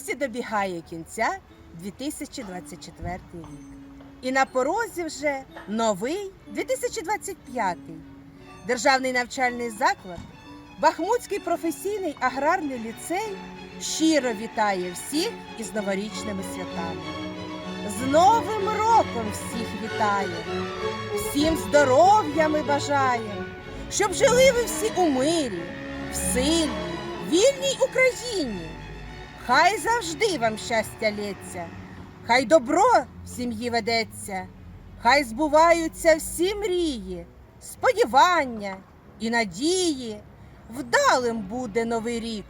Ось і добігає кінця 2024 рік. І на порозі вже новий 2025. Державний навчальний заклад, Бахмутський професійний аграрний ліцей щиро вітає всіх із новорічними святами. З Новим роком всіх вітає, всім здоров'я ми бажаємо, щоб жили ви всі у мирі, в сильній, вільній Україні. Хай завжди вам щастя лється, хай добро в сім'ї ведеться, хай збуваються всі мрії, сподівання і надії. Вдалим буде новий рік,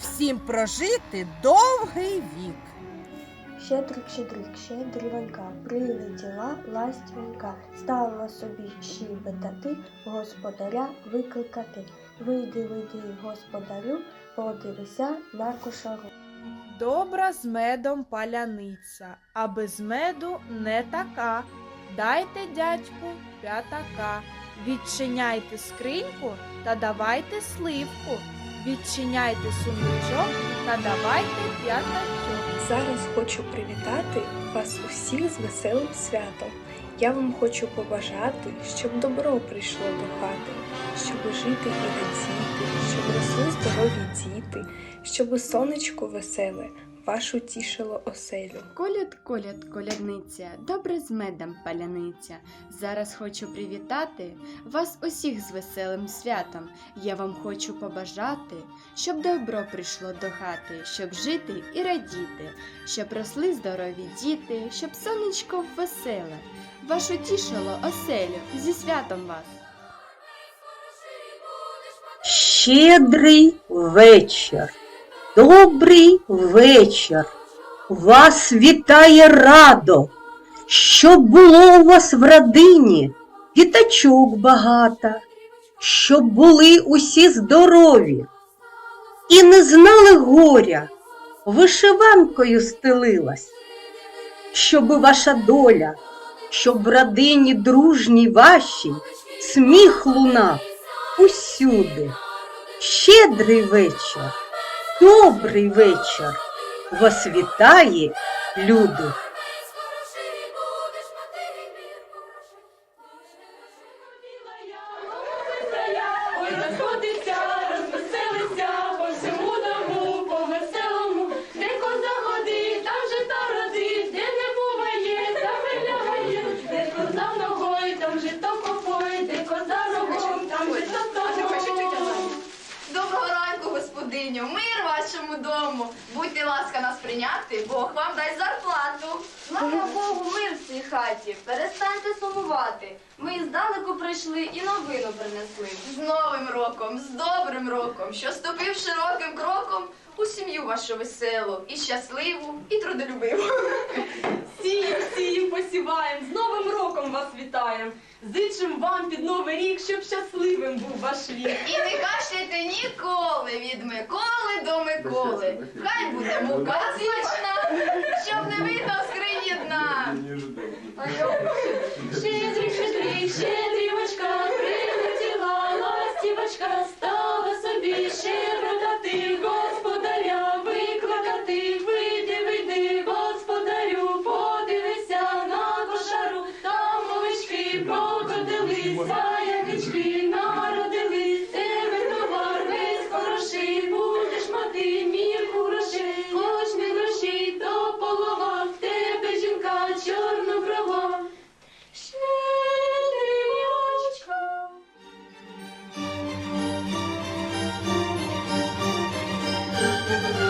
всім прожити довгий вік. Щедрик, щедрик, щедрівонька, прилетіла ластівонька, стала собі щебетати, господаря викликати. Вийди, вийди, господарю, подивися на кошару. Добра з медом паляниця, а без меду не така. Дайте, дядьку, п'ятака. Відчиняйте скриньку та давайте сливку. Відчиняйте сундучок та давайте п'ятачок. Зараз хочу привітати вас усіх з веселим святом. Я вам хочу побажати, щоб добро прийшло до хати, щоб жити і радіти, щоб росли здорові діти, щоб сонечко веселе вашу тішило оселю. Коляд, коляд, колядниця, добре з медом паляниця. Зараз хочу привітати вас усіх з веселим святом. Я вам хочу побажати, щоб добро прийшло до хати, щоб жити і радіти, щоб росли здорові діти, щоб сонечко веселе, вашу тішило оселю зі святом вас. Щедрий вечір, добрий вечір. Вас вітає радо, щоб було у вас в родині? Діточок багато, щоб були усі здорові. І не знали горя, вишиванкою стелилась, щоб ваша доля, щоб в родині дружній вашій сміх лунав усюди. Щедрий вечір, добрий вечір. Вас вітає, люди. Господиню, мир вашому дому. Будьте ласка нас прийняти, Бог вам дасть зарплату. Слава Богу, мир в цій хаті. Перестаньте сумувати. Ми здалеку прийшли і новину принесли. З Новим роком, з добрим роком, що ступив широким кроком вашу веселу, і щасливу, і трудолюбиву. Сієм, сієм, посіваєм, з Новим роком вас вітаєм. Зичим вам під Новий рік, щоб щасливим був ваш вік. І не кашляйте ніколи від Миколи до Миколи. Хай буде мука смачна, щоб не видно скрині дна. Щедрик, Thank you.